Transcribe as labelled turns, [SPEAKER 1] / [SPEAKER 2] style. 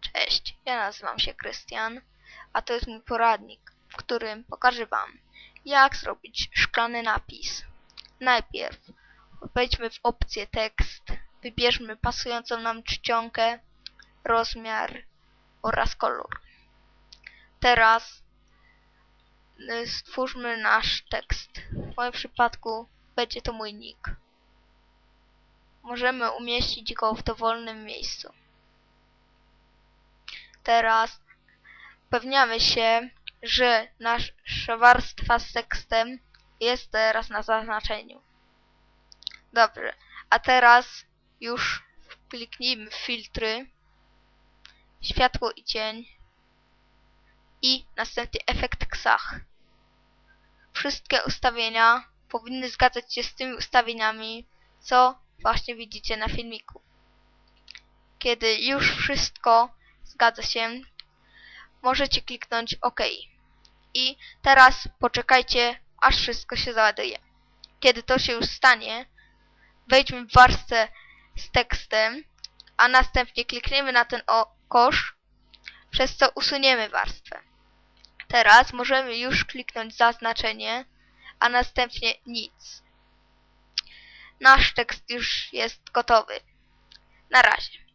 [SPEAKER 1] Cześć, ja nazywam się Krystian, a to jest mój poradnik, w którym pokażę Wam, jak zrobić szklany napis. Najpierw wejdźmy w opcję tekst, wybierzmy pasującą nam czcionkę, rozmiar oraz kolor. Teraz y, stwórzmy nasz tekst. W moim przypadku będzie to mój nick. Możemy umieścić go w dowolnym miejscu. Teraz upewniamy się, że nasza warstwa z tekstem jest teraz na zaznaczeniu. Dobrze, a teraz już kliknijmy filtry, światło i cień i następnie efekt ksach. Wszystkie ustawienia powinny zgadzać się z tymi ustawieniami, co właśnie widzicie na filmiku. Kiedy już wszystko zgadza się, możecie kliknąć OK. I teraz poczekajcie, aż wszystko się załaduje. Kiedy to się już stanie, wejdźmy w warstwę z tekstem, a następnie klikniemy na ten o kosz, przez co usuniemy warstwę. Teraz możemy już kliknąć zaznaczenie, a następnie nic. Nasz tekst już jest gotowy. Na razie.